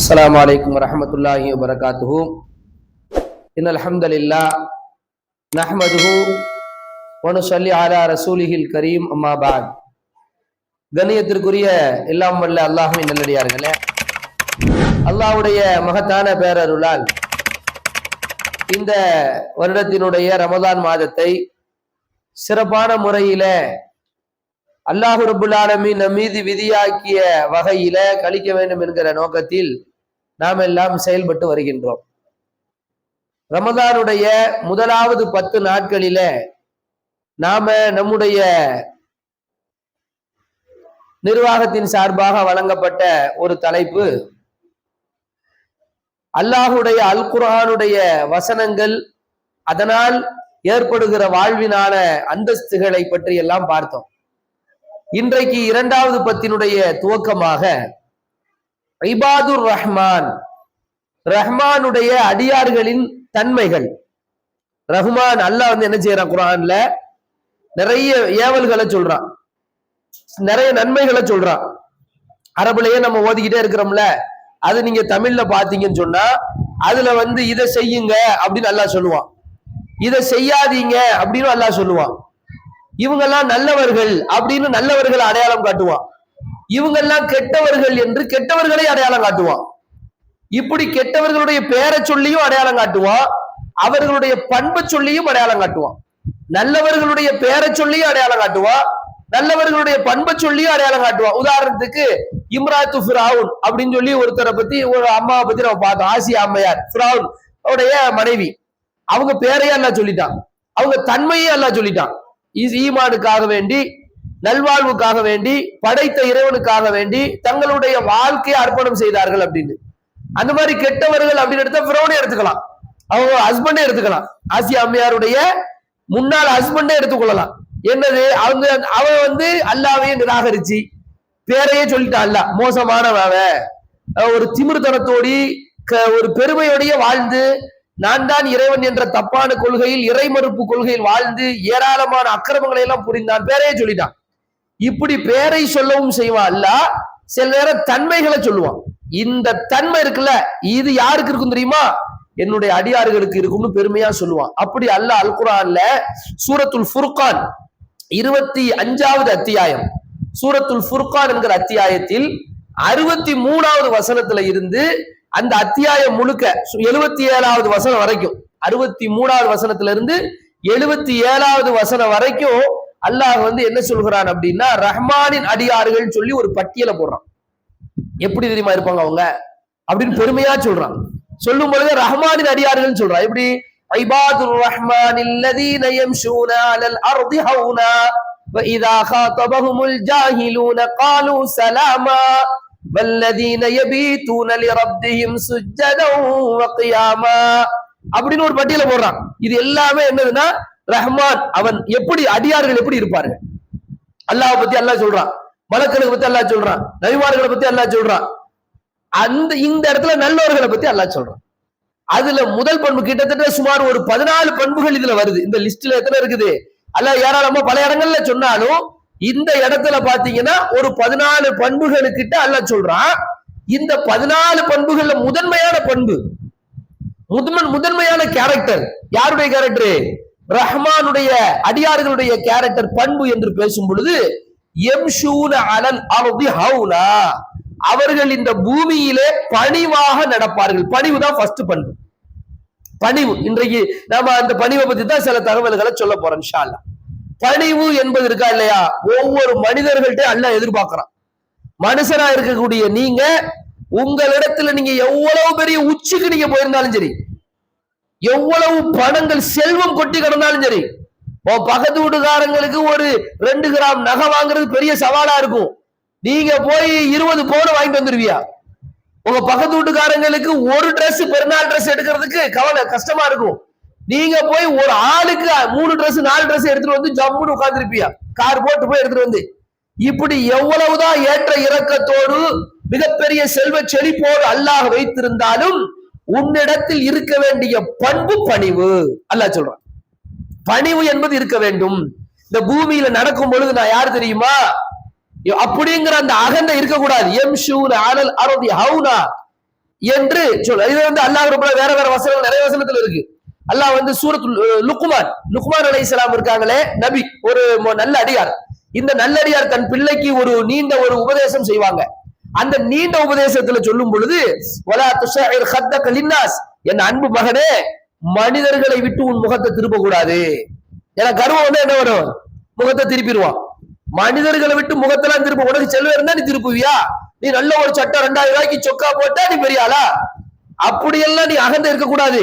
السلام عليكم ورحمة الله وبركاته إن الحمد لله نحمده ونصلي على رسوله الكريم أما بعد கண்ணியத்திற்குரிய எல்லாம் வல்ல அல்லாஹுவின் நல்லடியார்களே அல்லாஹ்வுடைய மகத்தான பேரருளால் இந்த வருடத்தினுடைய ரமதான் மாதத்தை சிறப்பான முறையில அல்லாஹு ரபுல் ஆலமீன் நம் மீது விதியாக்கிய வகையில கழிக்க வேண்டும் என்கிற நோக்கத்தில் நாம் எல்லாம் செயல்பட்டு வருகின்றோம். ரமதானுடைய முதலாவது பத்து நாட்களில நாம நம்முடைய நிர்வாகத்தின் சார்பாக வழங்கப்பட்ட ஒரு தலைப்பு அல்லாஹுடைய அல் குரானுடைய வசனங்கள் அதனால் ஏற்படுகிற வாழ்வினான அந்தஸ்துகளை பற்றி எல்லாம் பார்த்தோம். இன்றைக்கு இரண்டாவது பத்தினுடைய துவக்கமாக ஐபாதுர் ரஹ்மான். ரஹ்மானுடைய அடியார்களின் தன்மைகள். ரஹ்மான் அல்லாஹ் வந்து என்ன செய்யறான் குரான்ல? நிறைய ஏவல்களை சொல்றான். நிறைய நன்மைகளை சொல்றான். அரபுலயே நம்ம ஓதிக்கிட்டே இருக்கிறோம்ல அது நீங்க தமிழ்ல பாத்தீங்கன்னு சொன்னா அதுல வந்து இதை செய்யுங்க அப்படின்னு நல்லா சொல்லுவான். இதை செய்யாதீங்க அப்படின்னு நல்லா சொல்லுவான். இவங்கெல்லாம் நல்லவர்கள் அப்படின்னு நல்லவர்கள் அடையாளம் காட்டுவான். இவங்கெல்லாம் கெட்டவர்கள் என்று கெட்டவர்களை அடையாளம் காட்டுவான் இப்படி கெட்டவர்களுடைய பெயரை சொல்லியும் அடையாளம் காட்டுவான் அவர்களுடைய பண்பை சொல்லியும் அடையாளம் காட்டுவான் நல்லவர்களுடைய பெயரை சொல்லியும் அடையாளம் காட்டுவான் நல்லவர்களுடைய பண்பை சொல்லியும் அடையாளம் காட்டுவான் உதாரணத்துக்கு இம்ராத்து ஃபிராவுன் அப்படின்னு சொல்லி ஒருத்தரை பத்தி ஒரு அம்மாவை பத்தி நம்ம பார்த்தோம். ஆசியா அம்மையார் ஃபிராவுன் அவருடைய மனைவி. அவங்க பேரையே எல்லாம் சொல்லிட்டான். அவங்க தன்மையே எல்லாம் சொல்லிட்டான். ஈமானுக்காக வேண்டி நல்வாழ்வுக்காக வேண்டி படைத்த இறைவனுக்காக வேண்டி தங்களுடைய வாழ்க்கையை அர்ப்பணம் செய்தார்கள் அப்படின்னு. அந்த மாதிரி கெட்டவர்கள் அப்படின்னு எடுத்தா ஃபிரௌனை எடுத்துக்கலாம். அவங்க ஹஸ்பண்டே எடுத்துக்கலாம். ஆசியா அம்மையாருடைய முன்னாள் ஹஸ்பண்டே எடுத்துக்கொள்ளலாம். என்னது? அவங்க அவன் வந்து அல்லாவையே நிராகரிச்சு பேரையே சொல்லிட்டான் அல்ல மோசமானவன் ஒரு திமிர்தனத்தோடி க- ஒரு பெருமையோடைய வாழ்ந்து நான் தான் இறைவன் என்ற தப்பான கொள்கையில் இறை மறுப்பு கொள்கையில் வாழ்ந்து ஏராளமான அக்கிரமங்களை எல்லாம் புரிந்தான். பேரையே சொல்லிட்டான். இப்படி பேரை சொல்லவும் செய்வான் அல்ல சில நேரம் தன்மைகளை சொல்லுவான். இந்த தன்மை இருக்குல்ல இது யாருக்கு இருக்கும் தெரியுமா? என்னுடைய அடியார்களுக்கு இருக்கும்னு பெருமையா சொல்லுவான். அப்படி அல்ல அல் குரான்ல சூரத்துல் ஃபுர்கான் இருபத்தி அஞ்சாவது அத்தியாயம். சூரத்துல் ஃபுர்கான் என்கிற அத்தியாயத்தில் அறுபத்தி மூணாவது வசனத்துல இருந்து அந்த அத்தியாயம் முழுக்க எழுபத்தி ஏழாவது வசனம் வரைக்கும் அறுபத்தி மூணாவது வசனத்துல இருந்து எழுபத்தி ஏழாவது வசனம் வரைக்கும் அல்லாஹ் வந்து என்ன சொல்கிறான் அப்படின்னா ரஹ்மானின் அடியார்கள் சொல்லி ஒரு பட்டியலை போடுறான் எப்படி தெரியுமா இருப்பாங்க அவங்க அப்படின்னு பெருமையா சொல்றான் சொல்லும் பொழுது ரஹ்மானின் அடியார்கள் சொல்றான் எப்படி ஐபாதுர் ரஹ்மானில் லதீன யம்ஷூன அலல் அர்தி ஹவுனா وإذا خاطبهم الجاهلون قالوا سلاما والذين يبيتون لربهم سجدا وقياما அப்படின்னு ஒரு பட்டியல போடுறான் இது எல்லாமே என்னதுன்னா ரஹ்மான் அவன் எப்படி அடியார்கள் எப்படி இருப்பார்கள்? அல்லாஹ் பத்தி அல்லாஹ் சொல்றான். மலக்களை பத்தி அல்லாஹ் சொல்றான். நபிமார்களை பத்தி அல்லாஹ் சொல்றான். அந்த இந்த இடத்துல நல்லவர்களை பத்தி அல்லாஹ் சொல்றான். அதுல முதல் பண்பு கிட்டத்தட்ட சுமார் ஒரு பதினாலு பண்புகள் இதுல வருது. இந்த லிஸ்ட்ல எத்தனை இருக்குது? அல்லாஹ் ஏராளமா பல இடங்கள்ல சொன்னாலும் இந்த இடத்துல பாத்தீங்கன்னா ஒரு பதினாலு பண்புகளுக்கிட்ட அல்லாஹ் சொல்றான். இந்த பதினாலு பண்புகள்ல முதன்மையான பண்பு முதன்மையான கேரக்டர் யாருடைய கேரக்டர் ரஹ்மானுடைய அடியார்களுடைய கேரக்டர் பண்பு என்று பேசும் பொழுது எம்ஷூன ஹவுனா அவர்கள் இந்த பூமியிலே பணிவாக நடப்பார்கள். பணிவு தான் ஃபர்ஸ்ட் பண்பு. பணிவு. இன்றைக்கு நாம அந்த பணிவை பத்தி தான் சில தகவல்களை சொல்ல போறோம் ஷால்லா பணிவு என்பது இருக்கா இல்லையா? ஒவ்வொரு மனிதர்கள்ட்ட அல்ல எதிர்பார்க்கிறான். மனுஷனா இருக்கக்கூடிய நீங்க உங்களிடத்துல நீங்க எவ்வளவு பெரிய உச்சிக்கு நீங்க போயிருந்தாலும் சரி எவ்வளவு பணங்கள் செல்வம் கொட்டி கிடந்தாலும் சரி உன் பக்கத்து வீட்டுக்காரங்களுக்கு ஒரு ரெண்டு கிராம் நகை வாங்குறது பெரிய சவாலா இருக்கும். நீங்க போய் இருபது பவுன் வாங்கிட்டு வந்துருவியா? உங்க பக்கத்து வீட்டுக்காரங்களுக்கு ஒரு Dress பெருநாள் ட்ரெஸ் எடுக்கிறதுக்கு கவலை கஷ்டமா இருக்கும். நீங்க போய் ஒரு ஆளுக்கு மூணு Dress நாலு Dress எடுத்துட்டு வந்து ஜம்முன்னு உட்காந்துருப்பியா கார் போட்டு போய் எடுத்துட்டு வந்து. இப்படி எவ்வளவுதான் ஏற்ற இறக்கத்தோடு மிகப்பெரிய செல்வ செழிப்போடு அல்லாஹ் வைத்திருந்தாலும் உன்னிடத்தில் இருக்க வேண்டிய பண்பு பணிவு. அல்லாஹ் சொல்றான். பணிவு என்பது இருக்க வேண்டும். இந்த பூமியில நடக்கும் பொழுது நான் யார் தெரியுமா? அப்படிங்கிற அந்த அகந்தை இருக்கக்கூடாது. எம் ஷூன ஆனல் அரோதி ஹவுனா என்று சொல்ல இது வந்து அல்லாஹ் ரப்பல் வேற வேற வசனங்கள் நிறைய வசனத்துல இருக்கு. அல்லாஹ் வந்து சூரத் லுக்குமான் லுக்குமான் அலைஹிஸ்ஸலாம் இருக்காங்களே நபி ஒரு மொ- நல்ல அடியார். இந்த நல்லடியார் தன் பிள்ளைக்கு ஒரு நீண்ட ஒரு உபதேசம் செய்வாங்க. அந்த நீண்ட உபதேசத்துல சொல்லும் பொழுது வலா என் அன்பு மகனே மனிதர்களை விட்டு உன் முகத்தை திருப்ப கூடாது ஏன்னா கர்வம் வந்து என்ன வரும்? முகத்தை திருப்பிடுவான். மனிதர்களை விட்டு முகத்தெல்லாம் திருப்ப. உனக்கு செல்வம் இருந்தா நீ திருப்புவியா? நீ நல்ல ஒரு சட்டம் ரெண்டாயிரம் ரூபாய்க்கு சொக்கா போட்டா நீ பெரிய ஆளா? அப்படியெல்லாம் நீ அகந்த இருக்க கூடாது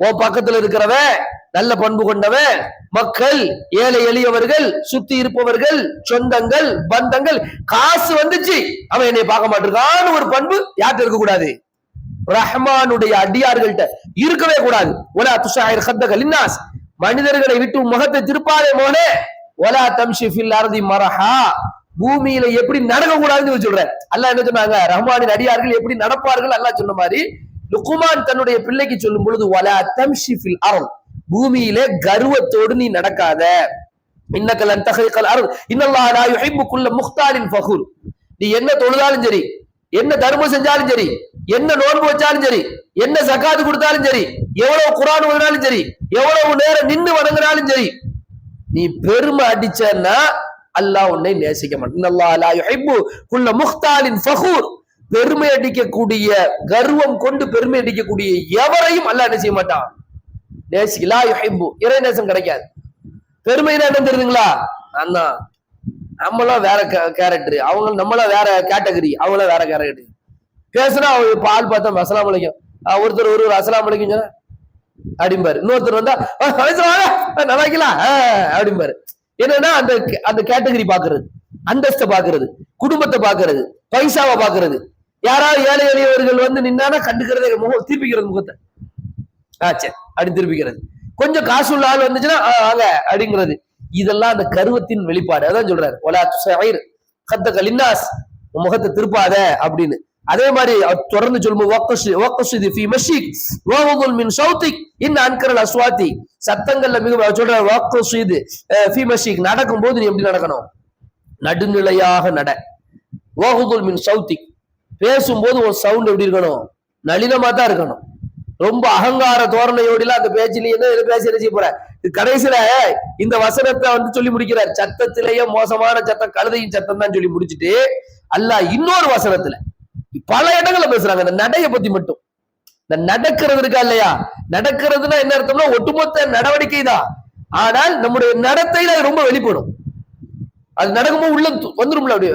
உன் பக்கத்துல இருக்கிறவன் நல்ல பண்பு கொண்டவன் மக்கள் ஏழை எளியவர்கள் சுத்தி இருப்பவர்கள் சொந்தங்கள் பந்தங்கள் காசு வந்துச்சு. அவன் என்னை பார்க்க மாட்டிருக்கான்னு ஒரு பண்பு யார்கிட்ட இருக்க கூடாது ரஹ்மானுடைய அடியார்கள்ட்ட இருக்கவே கூடாது. ஒலா துஷாயிர் ஹத்தக லின்னாஸ். மனிதர்களை விட்டு முகத்தை திருப்பாதே மோனே. ஒலா தம்ஷி ஃபில் அர்தி மரஹா. பூமியில எப்படி நடக்க கூடாதுன்னு சொல்ற அல்லாஹ் என்ன சொன்னாங்க? ரஹ்மானின் அடியார்கள் எப்படி நடப்பார்கள்? அல்லாஹ் சொன்ன மாதிரி லுக்குமான் தன்னுடைய பிள்ளைக்கு சொல்லும் பொழுது ஒலா தம்ஷி ஃபில் அர்த். பூமியிலே கர்வத்தோடு நீ நடக்காத. இன்னக்கலன் தகைக்கல் அருள் இன்னல்லா லா யுஹிப்பு குல்ல முக்தாலின் ஃபஹூர். நீ என்ன தொழுதாலும் சரி என்ன தர்மம் செஞ்சாலும் சரி என்ன நோன்பு வச்சாலும் சரி என்ன சக்காத்து கொடுத்தாலும் சரி எவ்வளவு குரான் ஓதினாலும் சரி எவ்வளவு நேரம் நின்னு வணங்கினாலும் சரி நீ பெருமை அடிச்சன்னா அல்லாஹ் உன்னை நேசிக்க மாட்டான். முக்தாலின் ஃபஹூர். பெருமை அடிக்கக்கூடிய கர்வம் கொண்டு பெருமை அடிக்கக்கூடிய எவரையும் அல்லாஹ் என்ன செய்ய மாட்டான். நேசி லா யுஹிப்பு இறை நேசம் கிடைக்காது. பெருமைனா என்ன தெரியுதுங்களா? அண்ணா நம்மளாம் வேற கேரக்டர் அவங்க நம்மளாம் வேற கேட்டகரி அவங்களாம் வேற கேரக்டர் பேசுனா அவங்க பால் பார்த்தா அசலாம் அலைக்கும். ஒருத்தர் ஒரு அசலாம் அஸ்ஸலாமு சொன்னா அப்படிம்பாரு. இன்னொருத்தர் வந்தா "அஹ், நல்லா அப்படிம்பாரு. என்னன்னா அந்த அந்த கேட்டகரி பாக்குறது அந்தஸ்தை பாக்குறது குடும்பத்தை பாக்குறது பைசாவை பாக்குறது. யாராவது ஏழை எளியவர்கள் வந்து நின்னானா கண்டுக்கிறதே முகம் தீப்பிக்கிறது முகத்தை. சரி அப்படின்னு திருப்பிக்கிறது. கொஞ்சம் காசு உள்ள ஆள் வந்துச்சுன்னா "ஆ, அப்படிங்கிறது. இதெல்லாம் அந்த கருவத்தின் வெளிப்பாடு. அதான் சொல்றாரு. ஒலா துசைர் கத்த கலின்னாஸ் உன் முகத்தை திருப்பாத அப்படின்னு. அதே மாதிரி தொடர்ந்து சொல்லும்போது "வக்கஷு மின் ஷௌதிக். இன் அன்கரல் அஸ்வாதி. சத்தங்கள்ல மிக சொல்ற சொல்றாரு வக்கஷுது ஃபீ நடக்கும் போது நீ எப்படி நடக்கணும்? நடுநிலையாக நட. ஓகுதுல் மின் சௌத்திக் பேசும்போது ஒரு சவுண்ட் எப்படி இருக்கணும்? நளினமா தான் இருக்கணும். ரொம்ப அகங்கார தோரணையோடலாம் அந்த பேச்சிலேயே என்ன பேசி என்ன செய்ய இது கடைசியில இந்த வசனத்தை வந்து சொல்லி முடிக்கிறார். சத்தத்திலேயே மோசமான சத்தம் கழுதையின் சத்தம் தான் சொல்லி முடிச்சிட்டு அல்ல இன்னொரு வசனத்துல பல இடங்கள்ல பேசுறாங்க. இந்த நடைய பத்தி மட்டும். இந்த நடக்கிறது இருக்கா இல்லையா? நடக்கிறதுனா என்ன அர்த்தம்னா ஒட்டுமொத்த நடவடிக்கை தான். ஆனால் நம்முடைய நடத்தையில அது ரொம்ப வெளிப்படும். அது நடக்கும்போது உள்ள வந்துரும்ல அப்படி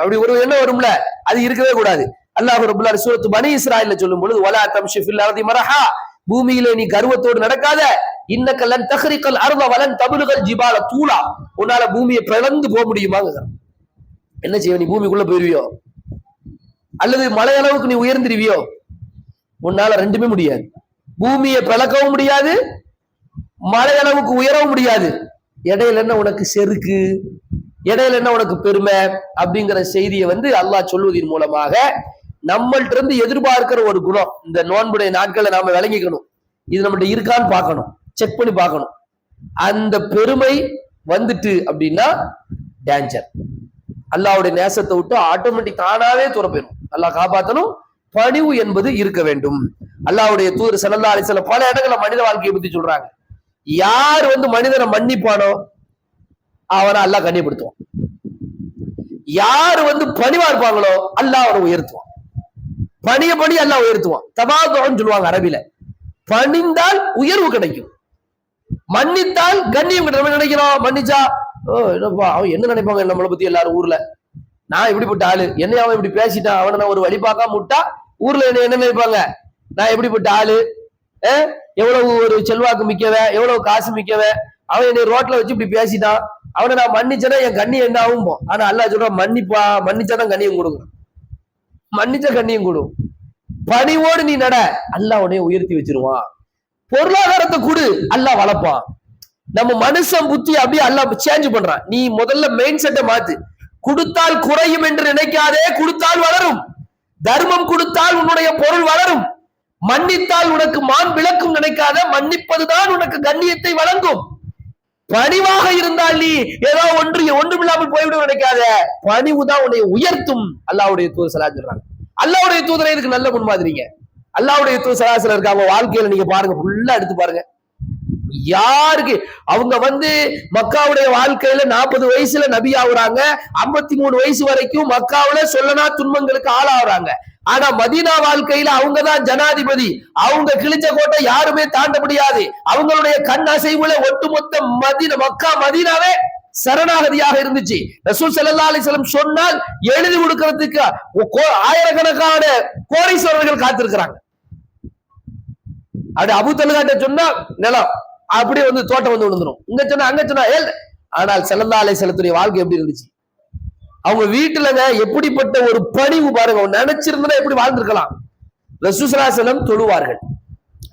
அப்படி ஒரு என்ன வரும்ல? அது இருக்கவே கூடாது. அல்லாஹ் ரபுல்லார் சூரத்து பனி இஸ்ராயில் சொல்லும் பொழுது வலா தம்ஷி ஃபில் அர்தி மரஹா. பூமியிலே நீ கர்வத்தோடு நடக்காத. இன்னக்கல்லன் தஹரிக்கல் அருவ வலன் தமிழ்கள் ஜிபால தூளா. உன்னால பூமியை பிளந்து போக முடியுமாங்க. என்ன செய்வ நீ பூமிக்குள்ள போயிருவியோ? அல்லது மலை அளவுக்கு நீ உயர்ந்திருவியோ? உன்னால ரெண்டுமே முடியாது. பூமியை பிளக்கவும் முடியாது மலை அளவுக்கு உயரவும் முடியாது. இடையில என்ன உனக்கு செருக்கு? இடையில என்ன உனக்கு பெருமை? அப்படிங்கிற செய்தியை வந்து அல்லாஹ் சொல்வதன் மூலமாக நம்மள்ட்ட இருந்து எதிர்பார்க்கிற ஒரு குணம் இந்த நோன்புடைய நாட்களை நாம விளங்கிக்கணும். இது நம்மகிட்ட இருக்கான்னு பார்க்கணும். செக் பண்ணி பார்க்கணும். அந்த பெருமை வந்துட்டு அப்படின்னா டேஞ்சர் அல்லாவுடைய நேசத்தை விட்டு ஆட்டோமேட்டிக் தானாவே துறப்பிடும். அல்லாஹ் காப்பாற்றணும் பணிவு என்பது இருக்க வேண்டும். அல்லாவுடைய தூர் ஸல்லல்லாஹு சில பல இடங்களை மனித வாழ்க்கையை பத்தி சொல்றாங்க. யார் வந்து மனிதனை மன்னிப்பானோ அவனை அல்லாஹ் கண்ணியப்படுத்துவான். யார் வந்து பணிவா இருப்பாங்களோ அல்லாஹ் அவனை உயர்த்துவான். பணிய பணி எல்லாம் உயர்த்துவான். தபாதோன்னு சொல்லுவாங்க அரபில. பணிந்தால் உயர்வு கிடைக்கும். மன்னித்தால் கண்ணியம் கிடைக்கும். நினைக்கிறோம்? மன்னிச்சா ஓ என்னப்பா அவன் என்ன நினைப்பாங்க? நம்மளை பத்தி எல்லாரும் ஊர்ல. நான் இப்படிப்பட்ட ஆளு. என்னை அவன் இப்படி பேசிட்டான் அவனை நான் ஒரு வழி பார்க்காம விட்டா ஊர்ல என்ன என்ன நினைப்பாங்க? நான் எப்படிப்பட்ட ஆளு. எவ்வளவு ஒரு செல்வாக்கு மிக்கவன் எவ்வளவு காசு மிக்கவன் அவன் என்னை ரோட்ல வச்சு இப்படி பேசிட்டான். அவனை நான் மன்னிச்சேன்னா என் கண்ணி என்ன ஆகும் ஆனா அல்லா சொல்றான் மன்னிப்பா மன்னிச்சாதான் கண்ணியம் கொடுக்குறான். மன்னிச்ச கண்ணியம் கொடு பணிவோடு நீ நட அல்லா உன்னைய உயர்த்தி வச்சிருவான். பொருளாதாரத்தை கொடு அல்லாஹ் வளர்ப்பான். நம்ம மனுஷன் புத்தி அப்படியே அல்லாஹ் சேஞ்ச் பண்றான். நீ முதல்ல மெயின் செட்டை மாத்து. கொடுத்தால் குறையும் என்று நினைக்காதே கொடுத்தால் வளரும். தர்மம் கொடுத்தால் உன்னுடைய பொருள் வளரும். மன்னித்தால் உனக்கு மான் விளக்கும் நினைக்காத மன்னிப்பதுதான் உனக்கு கண்ணியத்தை வழங்கும். பணிவாக இருந்தால் நீ ஏதோ ஒன்று ஒன்றுமில்லாமல் போய்விடும் நினைக்காத. பணிவு தான் உன்னை உயர்த்தும். அல்லாவுடைய தூது சலா சொல்றாங்க. அல்லாவுடைய தூதரை இதுக்கு நல்ல முன்மாதிரிங்க. அல்லாவுடைய தூது இருக்க அவங்க வாழ்க்கையில நீங்க பாருங்க ஃபுல்லா எடுத்து பாருங்க. யாருக்கு? அவங்க வந்து மக்காவுடைய வாழ்க்கையில நாற்பது வயசுல நபி ஆகுறாங்க. ஐம்பத்தி மூணு வயசு வரைக்கும் மக்காவுல சொல்லனா துன்பங்களுக்கு ஆளாகுறாங்க. ஆனா மதீனா வாழ்க்கையில அவங்க தான் ஜனாதிபதி. அவங்க கிழிச்ச கோட்டை யாருமே தாண்ட முடியாது. அவங்களுடைய கண் அசைவுல ஒட்டுமொத்த மதின மக்கா மதீனாவே சரணாகதியாக இருந்துச்சு. ரசூல் செல்லா அலைஹி சொன்னால் எழுதி கொடுக்கறதுக்கு கோ- ஆயிரக்கணக்கான கோடீஸ்வரர்கள் காத்திருக்கிறாங்க. அப்படி அபு தலுகாட்ட சொன்னா நிலம் அப்படியே வந்து தோட்டம் வந்து விழுந்துரும். இங்க சொன்னா அங்க சொன்னா ஏல் ஆனால் ஸல்லல்லாஹு செலத்துடைய வாழ்க்கை எப்படி இருந்துச்சு? அவங்க வீட்டுலங்க எப்படிப்பட்ட ஒரு பணிவு பாருங்க அவங்க நினைச்சிருந்தா எப்படி வாழ்ந்திருக்கலாம்? ரசூசலாசலம் தொழுவார்கள்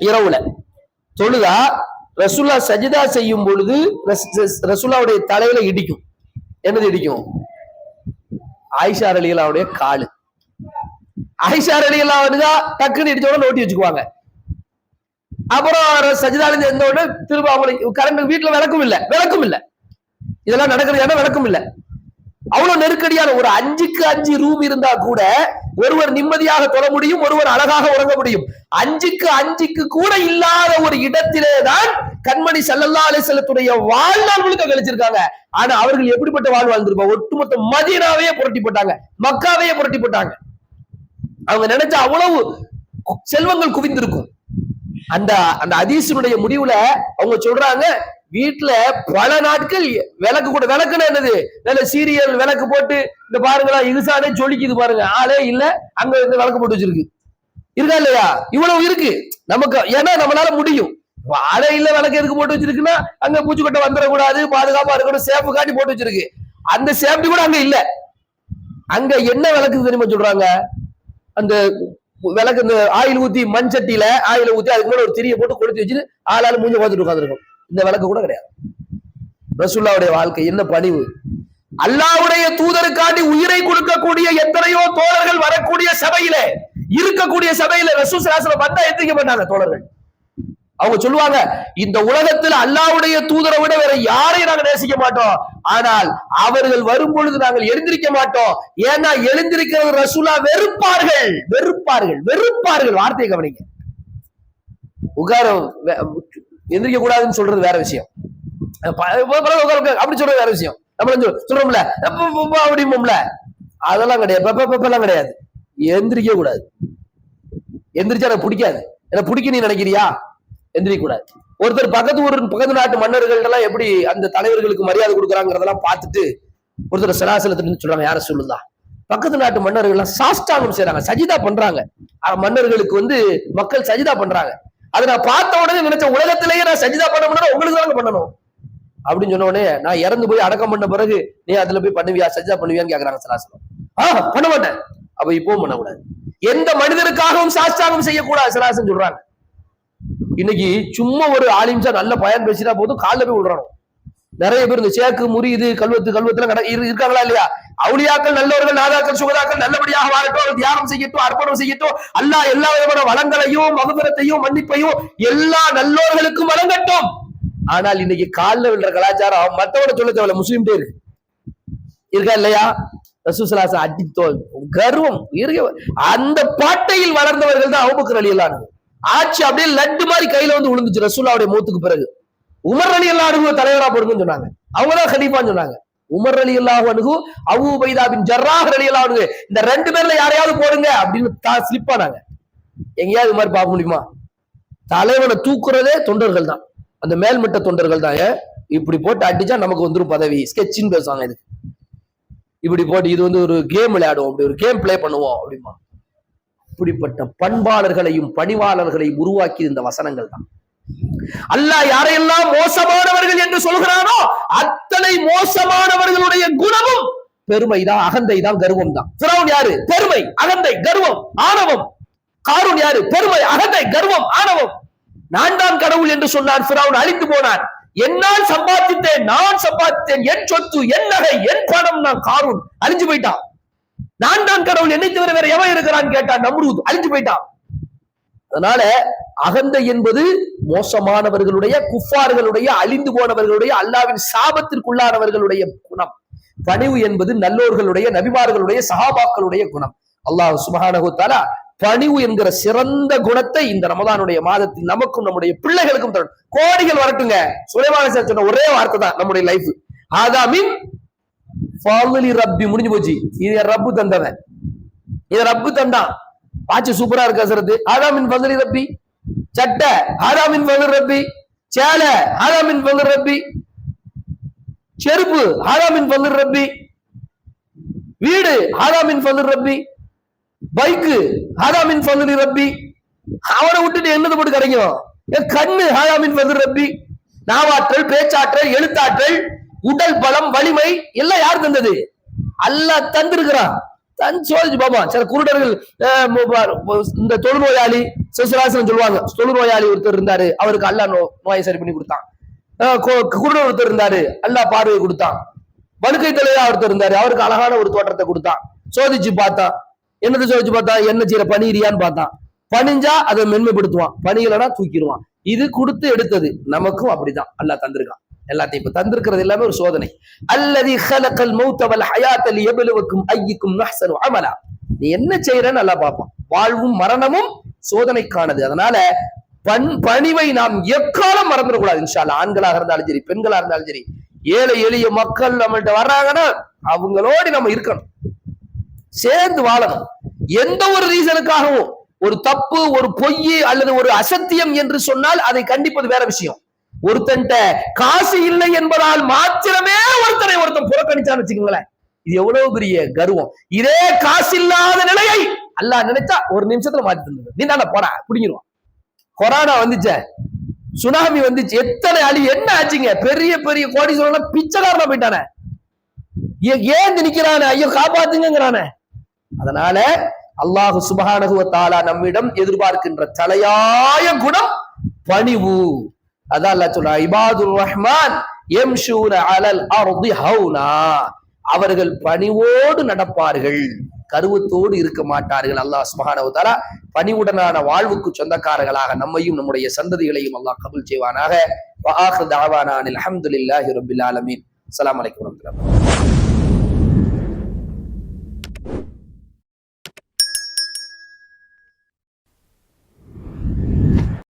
இரவுல. தொழுதா? ரசுல்லா சஜிதா செய்யும் பொழுது ரசுல்லாவுடைய தலையில இடிக்கும். என்னது இடிக்கும்? ஆயிஷா அலிகளாவுடைய காலு. ஆயிஷா அலிகலா வந்துதா டக்குன்னு இடிச்ச உடனே ஓட்டி வச்சுக்குவாங்க. அப்புறம் சஜிதால இருந்த உடனே திரும்ப அவங்களுக்கு கரண்ட் வீட்டுல விளக்கும் இல்ல விளக்கும் இல்ல. இதெல்லாம் நடக்கிறது ஏன்னா விளக்கும் இல்லை. அவ்வளவு நெருக்கடியான ஒரு அஞ்சுக்கு அஞ்சு ரூம் இருந்தா கூட ஒருவர் நிம்மதியாக தொழ முடியும் ஒருவர் அழகாக உறங்க முடியும். அஞ்சுக்கு அஞ்சுக்கு கூட இல்லாத ஒரு இடத்திலே தான் கண்மணி சல்லல்லா அலிசல்லத்துடைய வாழ்நாள் முழுக்க கழிச்சிருக்காங்க. ஆனா அவர்கள் எப்படிப்பட்ட வாழ் வாழ்ந்திருப்பாங்க ஒட்டுமொத்த மதீனாவையே புரட்டி போட்டாங்க. மக்காவையே புரட்டி போட்டாங்க. அவங்க நினைச்ச அவ்வளவு செல்வங்கள் குவிந்திருக்கும். அந்த அந்த அதீசனுடைய முடிவுல அவங்க சொல்றாங்க வீட்டுல பல நாட்கள் விளக்கு கூட விளக்குன்னா என்னது? நல்ல சீரியல் விளக்கு போட்டு இந்த பாருங்களா இதுசானே ஜொலிக்குது பாருங்க. ஆளே இல்ல அங்க இருந்து விளக்கு போட்டு வச்சிருக்கு. இருக்கா இல்லையா? இவ்வளவு இருக்கு. நமக்கு ஏன்னா நம்மளால முடியும். ஆளே இல்ல விளக்கு எதுக்கு போட்டு வச்சிருக்குன்னா அங்க பூச்சிக்கொட்டை வந்துடக்கூடாது பாதுகாப்பா இருக்கணும் சேஃப் காட்டி போட்டு வச்சிருக்கு. அந்த சேஃப்டி கூட அங்க இல்ல. அங்க என்ன விளக்கு தெரியுமா சொல்றாங்க? அந்த விளக்கு இந்த ஆயில் ஊத்தி மண் சட்டியில ஆயில ஊத்தி அதுக்கு மேல ஒரு திரியை போட்டு கொளுத்தி வச்சுட்டு ஆளால மூஞ்சி பார்த்துட்டு உட்காந்துருக்கும் இந்த விளக்கு கூட கிடையாது. ரசுல்லாவுடைய வாழ்க்கை என்ன பணிவு. அல்லாவுடைய தூதருக்காண்டி உயிரை கொடுக்கக்கூடிய எத்தனையோ தோழர்கள் வரக்கூடிய சபையில இருக்கக்கூடிய சபையில ரசூசராசனம் பார்த்தா எத்திக்க மாட்டாங்க தோழர்கள். அவங்க சொல்லுவாங்க இந்த உலகத்தில் அல்லாவுடைய தூதரை விட வேற யாரையும் நாங்க நேசிக்க மாட்டோம். ஆனால் அவர்கள் வரும் பொழுது நாங்கள் எழுந்திருக்க மாட்டோம். ஏன்னா எழுந்திருக்கிறது ரசூலா வெறுப்பார்கள். வெறுப்பார்கள். வெறுப்பார்கள். வார்த்தையை கவனிங்க. உகாரம் எந்திரிக்க கூடாதுன்னு சொல்றது வேற விஷயம். அப்படி சொல்றது வேற விஷயம். நம்ம சொல்றோம்ல. அப்ப, அப்படிம்போம்ல. அதெல்லாம் கிடையாது. பப்ப, கிடையாது. எந்திரிக்க கூடாது எந்திரிச்சா எனக்கு பிடிக்காது. எனக்கு பிடிக்க நீ நினைக்கிறியா? எந்திரிக்க கூடாது ஒருத்தர் பக்கத்து ஊர் பக்கத்து நாட்டு மன்னர்கள் எல்லாம் எப்படி அந்த தலைவர்களுக்கு மரியாதை கொடுக்குறாங்கிறதெல்லாம் பார்த்துட்டு ஒருத்தர் சராசலத்துல சொல்றாங்க யார சொல்லுதா? பக்கத்து நாட்டு மன்னர்கள் எல்லாம் சாஸ்தாங்கம் செய்றாங்க. சஜிதா பண்றாங்க. மன்னர்களுக்கு வந்து மக்கள் சஜிதா பண்றாங்க. அதை நான் பார்த்த உடனே நினைச்சேன் உலகத்திலேயே நான் சஜிதா பண்ண முடியும் உங்களுக்கு தாங்க பண்ணணும். அப்படின்னு சொன்ன உடனே நான் இறந்து போய் அடக்கம் பண்ண பிறகு நீ அதுல போய் பண்ணுவியா சஜிதா பண்ணுவியான்னு கேக்குறாங்க சராசலம் ஆஹ் பண்ண மாட்டேன். அப்ப இப்பவும் பண்ணக்கூடாது. எந்த மனிதனுக்காகவும் சாஸ்தாகம் செய்யக்கூடாது சராசன் சொல்றாங்க. இன்னைக்கு சும்மா ஒரு ஆலிம்சா நல்ல பயன் பேசினா போதும் காலில் போய் விடுறானோ நிறைய பேர் இந்த சேக்கு முறியுது கல்வத்து கல்வத்துல கட இருக்காங்களா இல்லையா? அவுளியாக்கள் நல்லவர்கள் நாதாக்கள் சுகதாக்கள் நல்லபடியாக வாழட்டும். அவர் தியானம் செய்யட்டும் அர்ப்பணம் செய்யட்டும். அல்லாஹ் எல்லா விதமான வளங்களையும் மகுபரத்தையும் மன்னிப்பையும் எல்லா நல்லோர்களுக்கும் வழங்கட்டும். ஆனால் இன்னைக்கு காலில் விழுற கலாச்சாரம் மத்தவட சொல்ல தேவையில்ல முஸ்லீம் இருக்கு இருக்கா இல்லையா? ரசூசலாச அடித்தோ கர்வம் இருக்க அந்த பாட்டையில் வளர்ந்தவர்கள் தான் அவுபக்கர் அலி எல்லாம் ஆட்சி அப்படியே லட்டு மாதிரி கையில வந்து விழுந்துச்சு ரசூல்லாவுடைய மூத்துக்கு பிறகு. உமர் அலி அல்லா அனுகு தலைவரா போடுங்கன்னு சொன்னாங்க. அவங்கதான் கண்டிப்பான்னு சொன்னாங்க. உமர் அலி அல்லாஹு அவு அபு உபைதா பின் ஜர்ராஹ் அலி அல்லாஹு இந்த ரெண்டு பேர்ல யாரையாவது போடுங்க அப்படின்னு தா ஸ்லிப் ஆனாங்க. எங்கேயாவது இது மாதிரி பார்க்க முடியுமா? தலைவனை தூக்குறதே தொண்டர்கள் தான். அந்த மேல்மட்ட தொண்டர்கள் தான் இப்படி போட்டு அடிச்சா நமக்கு வந்துடும் பதவி. ஸ்கெட்சின்னு பேசுவாங்க இது. இப்படி போட்டு இது வந்து ஒரு கேம் விளையாடுவோம் அப்படி ஒரு கேம் ப்ளே பண்ணுவோம் அப்படிமா இப்படிப்பட்ட பண்பாளர்களையும் பணிவாளர்களையும் உருவாக்கி இந்த வசனங்கள் தான். அல்லாஹ் யாரையெல்லாம் மோசமானவர்கள் என்று சொல்கிறானோ அத்தனை மோசமானவர்களுடைய குணமும் பெருமைதான் அகந்தைதான் கர்வம் தான் யாரு? பெருமை அகந்தை கர்வம் ஆணவம். காரூன் யாரு? பெருமை அகந்தை கர்வம் ஆணவம். நான் தான் கடவுள் என்று சொன்னான் ஃபிரௌன் அழிந்து போனான் என்னால் சம்பாதித்தேன் நான் சம்பாதித்தேன் என் சொத்து என் நகை என் பணம் நான் காரூன். அழிஞ்சு போயிட்டான். நான் தான் கடவுள் என்னை தவிர வேற எவன் இருக்கிறான்னு கேட்டான் நம்ரூத். அழிஞ்சு போயிட்டான். அதனால அகந்தை என்பது மோசமானவர்களுடைய குஃபார்களுடைய அழிந்து போனவர்களுடைய அல்லாவின் சாபத்திற்குள்ளானவர்களுடைய குணம். பணிவு என்பது நல்லோர்களுடைய நபிமார்களுடைய சகாபாக்களுடைய குணம். அல்லாஹ் சுமஹானகுத்தாலா பணிவு என்கிற சிறந்த குணத்தை இந்த ரமதானுடைய மாதத்தில் நமக்கும் நம்முடைய பிள்ளைகளுக்கும் தரும். கோடிகள் வரட்டுங்க. சுலைமான சார் சொன்ன ஒரே வார்த்தை தான் நம்முடைய லைஃப் ஆதாமின் ஃபாதுலி ரப்பி முடிஞ்சு போச்சு. இது ரப்பு தந்தவன். இது ரப்பு தந்தான். பாச்சு சூப்பரா இருக்கு சிறது ஆதாமின் ஃபதுலி ரப்பி. சட்டை ஆதாமின் ஃபதுலி ரப்பி. சேலை ஆதாமின் ஃபதுலி ரப்பி. செருப்பு ஆதாமின் ஃபதுலி ரப்பி. வீடு ஆதாமின் ஃபதுலி ரப்பி. பைக்கு ஆதாமின் ஃபதுலி ரப்பி. அவனை விட்டுட்டு என்னது போட்டு கிடைக்கும் என் கண்ணு ஆதாமின் ஃபதுலி ரப்பி. நாவாற்றல் பேச்சாற்றல் எழுத்தாற்றல் உடல் பலம் வலிமை எல்லாம் யார் தந்தது அல்லாஹ் தந்திருக்கிறான். சோதிச்சு பார்ப்போம் சில குருடர்கள் இந்த தொழு நோயாளி இந்த தொழுநோயாளி தொழு சொல்லுவாங்க தொழுநோயாளி ஒருத்தர் இருந்தாரு அவருக்கு அல்லாஹ் நோ நோயை சரி பண்ணி கொடுத்தான். கு- குருடர் ஒருத்தர் இருந்தாரு அல்லாஹ் பார்வை கொடுத்தான். வழுக்கை தலையா ஒருத்தர் இருந்தாரு அவருக்கு அழகான ஒரு தோற்றத்தை கொடுத்தான். சோதிச்சு பார்த்தான் என்னது சோதிச்சு பார்த்தா? என்ன செய்யற பணியிறியான்னு பார்த்தான். பணிஞ்சா அதை மென்மைப்படுத்துவான். பணிகளைனா தூக்கிடுவான். இது கொடுத்து எடுத்தது. நமக்கும் அப்படிதான் அல்லாஹ் தந்திருக்கான். எல்லாத்தையும் இப்ப தந்திருக்கிறது எல்லாமே ஒரு சோதனை. அல்லது ஹலக்கல் மௌத்தவல் ஹயாத்தல் ஹயாத்த ஐயிக்கும் நஹ்சனு அமலா. நீ என்ன செய்யறன்னு நல்லா பார்ப்போம் வாழ்வும் மரணமும் சோதனைக்கானது. அதனால பண் பணிவை நாம் எக்காலம் மறந்துடக்கூடாது. இன்ஷா ஆண்களாக இருந்தாலும் சரி பெண்களா இருந்தாலும் சரி ஏழை எளிய மக்கள் நம்மள்ட்ட வர்றாங்கன்னா அவங்களோடு நம்ம இருக்கணும். சேர்ந்து வாழணும். எந்த ஒரு ரீசனுக்காகவும் ஒரு தப்பு ஒரு பொய் அல்லது ஒரு அசத்தியம் என்று சொன்னால் அதை கண்டிப்பது வேற விஷயம். ஒருத்தன்ட்ட காசு இல்லை என்பதால் மாத்திரமே ஒருத்தனை ஒருத்தன் புறக்கணிச்சான்னு வச்சுக்கோங்களேன். இது எவ்வளவு பெரிய கர்வம். இதே காசு இல்லாத நிலையை அல்லாஹ் நினைச்சா ஒரு நிமிஷத்துல மாத்தி தந்தது நீ தானே போடா குடிங்கிருவான் கொரோனா வந்துச்ச. சுனாமி வந்துச்சு. எத்தனை அழி என்ன ஆச்சுங்க? பெரிய பெரிய கோடீஸ்வரன் பிச்சைக்காரனா போயிட்டானே. ஏ- ஏன் நிக்கிறானே? ஐயோ காப்பாத்துங்கிறானே அதனால அல்லாஹு சுபஹானஹு தாலா நம்மிடம் எதிர்பார்க்கின்ற தலையாய குணம் பணிவு. அதான் அல்லாஹ் சொல்றா இபாதுர் ரஹ்மான் அலல் ஹவுனா. அவர்கள் பணிவோடு நடப்பார்கள் கருவத்தோடு இருக்க மாட்டார்கள். அல்லாஹ் சுபஹானஹு பணிவுடனான வாழ்வுக்கு சொந்தக்காரர்களாக நம்மையும் நம்முடைய சந்ததிகளையும் அல்லாஹ் கபுல் செய்வானாக. அஹமதுல்லாஹி ஆஹிரு அனில் ஆலமீன். அஸ்ஸலாமு அலைக்கும்